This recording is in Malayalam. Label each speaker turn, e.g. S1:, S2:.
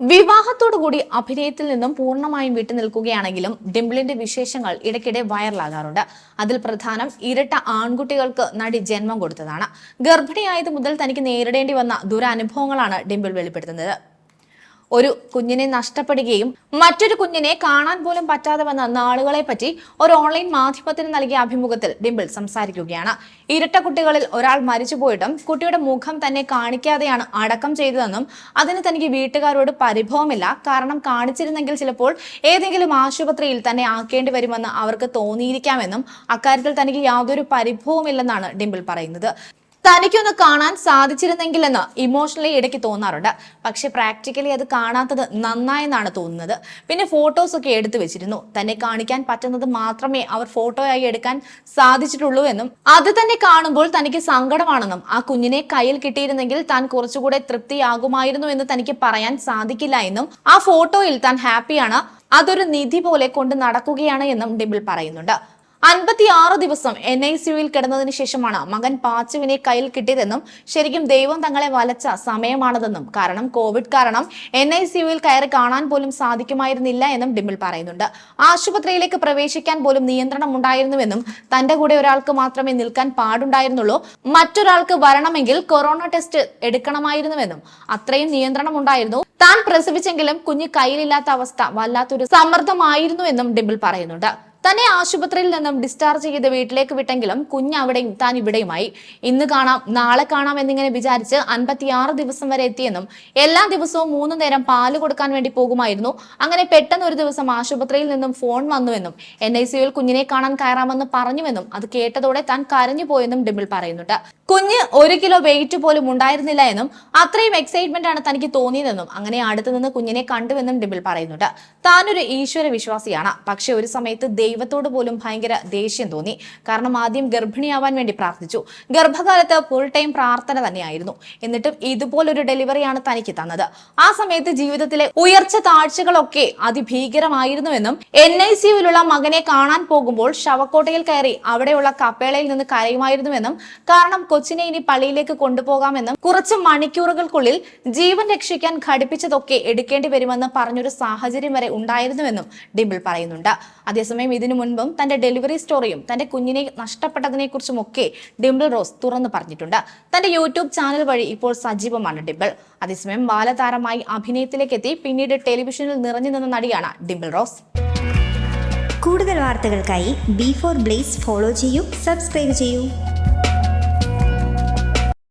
S1: വിവാഹത്തോടുകൂടി അഭിനയത്തിൽ നിന്നും പൂർണമായും വിട്ടു നിൽക്കുകയാണെങ്കിലും ഡിംപിളിന്റെ വിശേഷങ്ങൾ ഇടയ്ക്കിടെ വൈറലാകാറുണ്ട്. അതിൽ പ്രധാനം ഇരട്ട ആൺകുട്ടികൾക്ക് നടി ജന്മം കൊടുത്തതാണ്. ഗർഭിണിയായത് മുതൽ തനിക്ക് നേരിടേണ്ടി വന്ന ദുരനുഭവങ്ങളാണ് ഡിംപിൾ വെളിപ്പെടുത്തുന്നത്. ഒരു കുഞ്ഞിനെ നഷ്ടപ്പെടുകയും മറ്റൊരു കുഞ്ഞിനെ കാണാൻ പോലും പറ്റാതെ വന്ന നാളുകളെ പറ്റി ഒരു ഓൺലൈൻ മാധ്യമത്തിന് നൽകിയ അഭിമുഖത്തിൽ ഡിംപിൾ സംസാരിക്കുകയാണ്. ഇരട്ട കുട്ടികളിൽ ഒരാൾ മരിച്ചുപോയിട്ടും കുട്ടിയുടെ മുഖം തന്നെ കാണിക്കാതെയാണ് അടക്കം ചെയ്തതെന്നും അതിന് തനിക്ക് വീട്ടുകാരോട് പരിഭവമില്ല. കാരണം കാണിച്ചിരുന്നെങ്കിൽ ചിലപ്പോൾ ഏതെങ്കിലും ആശുപത്രിയിൽ തന്നെ ആക്കേണ്ടി വരുമെന്ന് അവർക്ക് തോന്നിയിരിക്കാമെന്നും അക്കാര്യത്തിൽ തനിക്ക് യാതൊരു പരിഭവമില്ലെന്നാണ് ഡിംപിൾ പറയുന്നത്. തനിക്കൊന്ന് കാണാൻ സാധിച്ചിരുന്നെങ്കിലെന്ന് ഇമോഷണലി ഇടയ്ക്ക് തോന്നാറുണ്ട്. പക്ഷെ പ്രാക്ടിക്കലി അത് കാണാത്തത് നന്നായെന്നാണ് തോന്നുന്നത്. പിന്നെ ഫോട്ടോസ് ഒക്കെ എടുത്തു വെച്ചിരുന്നു. തന്നെ കാണിക്കാൻ പറ്റുന്നത് മാത്രമേ അവർ ഫോട്ടോയായി എടുക്കാൻ സാധിച്ചിട്ടുള്ളൂ എന്നും അത് തന്നെ കാണുമ്പോൾ തനിക്ക് സങ്കടമാണെന്നും ആ കുഞ്ഞിനെ കയ്യിൽ കിട്ടിയിരുന്നെങ്കിൽ താൻ കുറച്ചുകൂടെ തൃപ്തിയാകുമായിരുന്നു എന്ന് തനിക്ക് പറയാൻ സാധിക്കില്ല എന്നും ആ ഫോട്ടോയിൽ താൻ ഹാപ്പിയാണ് അതൊരു നിധി പോലെ കൊണ്ട് നടക്കുകയാണ് എന്നും ഡിബിൾ പറയുന്നുണ്ട്. അൻപത്തിയാറ് ദിവസം എൻ ഐ സിയുയിൽ കിടന്നതിന് ശേഷമാണ് മകൻ പാച്ചുവിനെ കയ്യിൽ കിട്ടിയതെന്നും ശരിക്കും ദൈവം തങ്ങളെ വലച്ച സമയമാണതെന്നും. കാരണം കോവിഡ് കാരണം എൻ ഐ സിയുയിൽ കയറി കാണാൻ പോലും സാധിക്കുമായിരുന്നില്ല എന്നും ഡിമ്പിൾ പറയുന്നുണ്ട്. ആശുപത്രിയിലേക്ക് പ്രവേശിക്കാൻ പോലും നിയന്ത്രണം ഉണ്ടായിരുന്നുവെന്നും തന്റെ കൂടെ ഒരാൾക്ക് മാത്രമേ നിൽക്കാൻ പാടുണ്ടായിരുന്നുള്ളൂ. മറ്റൊരാൾക്ക് വരണമെങ്കിൽ കൊറോണ ടെസ്റ്റ് എടുക്കണമായിരുന്നുവെന്നും അത്രയും നിയന്ത്രണം ഉണ്ടായിരുന്നു താൻ പ്രസവിച്ചെങ്കിലും കുഞ്ഞ് കയ്യിലില്ലാത്ത അവസ്ഥ വല്ലാത്തൊരു സമ്മർദ്ദമായിരുന്നുവെന്നും ഡിമ്പിൾ പറയുന്നുണ്ട്. തന്നെ ആശുപത്രിയിൽ നിന്നും ഡിസ്ചാർജ് ചെയ്ത് വീട്ടിലേക്ക് വിട്ടെങ്കിലും കുഞ്ഞ് അവിടെയും താൻ ഇവിടെയുമായി. ഇന്ന് കാണാം നാളെ കാണാം എന്നിങ്ങനെ വിചാരിച്ച് അൻപത്തിയാറ് ദിവസം വരെ എത്തിയെന്നും എല്ലാ ദിവസവും മൂന്ന് നേരം പാൽ കൊടുക്കാൻ വേണ്ടി പോകുമായിരുന്നു. അങ്ങനെ പെട്ടെന്ന് ഒരു ദിവസം ആശുപത്രിയിൽ നിന്നും ഫോൺ വന്നുവെന്നും എൻ ഐ കുഞ്ഞിനെ കാണാൻ കയറാമെന്ന് പറഞ്ഞുവെന്നും അത് കേട്ടതോടെ താൻ കരഞ്ഞു പോയെന്നും ഡിംപിൾ പറയുന്നുണ്ട്. കുഞ്ഞ് ഒരു കിലോ വെയിറ്റ് പോലും ഉണ്ടായിരുന്നില്ല എന്നും അത്രയും എക്സൈറ്റ്മെന്റ് ആണ് തനിക്ക് തോന്നിയതെന്നും അങ്ങനെ അടുത്തുനിന്ന് കുഞ്ഞിനെ കണ്ടുവെന്നും ഡിമ്പിൾ പറയുന്നുണ്ട്. താനൊരു ഈശ്വര വിശ്വാസിയാണ് പക്ഷെ ഒരു സമയത്ത് ദൈവത്തോട് പോലും ഭയങ്കര ദേഷ്യം തോന്നി. കാരണം ആദ്യം ഗർഭിണിയാവാൻ വേണ്ടി പ്രാർത്ഥിച്ചു. ഗർഭകാലത്ത് ഫുൾ ടൈം പ്രാർത്ഥന തന്നെയായിരുന്നു. എന്നിട്ടും ഇതുപോലൊരു ഡെലിവറിയാണ് തനിക്ക് തന്നത്. ആ സമയത്ത് ജീവിതത്തിലെ ഉയർച്ച താഴ്ചകളൊക്കെ അതിഭീകരമായിരുന്നുവെന്നും എൻ ഐ സിയുവിലുള്ള മകനെ കാണാൻ പോകുമ്പോൾ ശവക്കോട്ടയിൽ കയറി അവിടെയുള്ള കപ്പേളയിൽ നിന്ന് കരയുമായിരുന്നുവെന്നും കാരണം കൊച്ചിനെ ഇനി പള്ളിയിലേക്ക് കൊണ്ടുപോകാമെന്നും കുറച്ച് മണിക്കൂറുകൾക്കുള്ളിൽ ജീവൻ രക്ഷിക്കാൻ ഘടിപ്പിച്ചതൊക്കെ എടുക്കേണ്ടി വരുമെന്ന് പറഞ്ഞൊരു സാഹചര്യം വരെ ഉണ്ടായിരുന്നുവെന്നും ഡിംപിൾ പറയുന്നുണ്ട്. അതേസമയം ഇതിനു മുൻപും തന്റെ ഡെലിവറി സ്റ്റോറിയും തന്റെ കുഞ്ഞിനെ നഷ്ടപ്പെട്ടതിനെ കുറിച്ചുമൊക്കെ ഡിംബിൾ റോസ് തുറന്നു പറഞ്ഞിട്ടുണ്ട്. തന്റെ യൂട്യൂബ് ചാനൽ വഴി ഇപ്പോൾ സജീവമാണ് ഡിംപിൾ. അതേസമയം ബാലതാരമായി അഭിനയത്തിലേക്ക് എത്തി പിന്നീട് ടെലിവിഷനിൽ നിറഞ്ഞു നിന്ന നടിയാണ് ഡിംപിൾ റോസ്.
S2: കൂടുതൽ വാർത്തകൾക്കായി ബി ഫോർ ബ്ലേസ് ഫോളോ ചെയ്യൂ സബ്സ്ക്രൈബ് ചെയ്യൂ.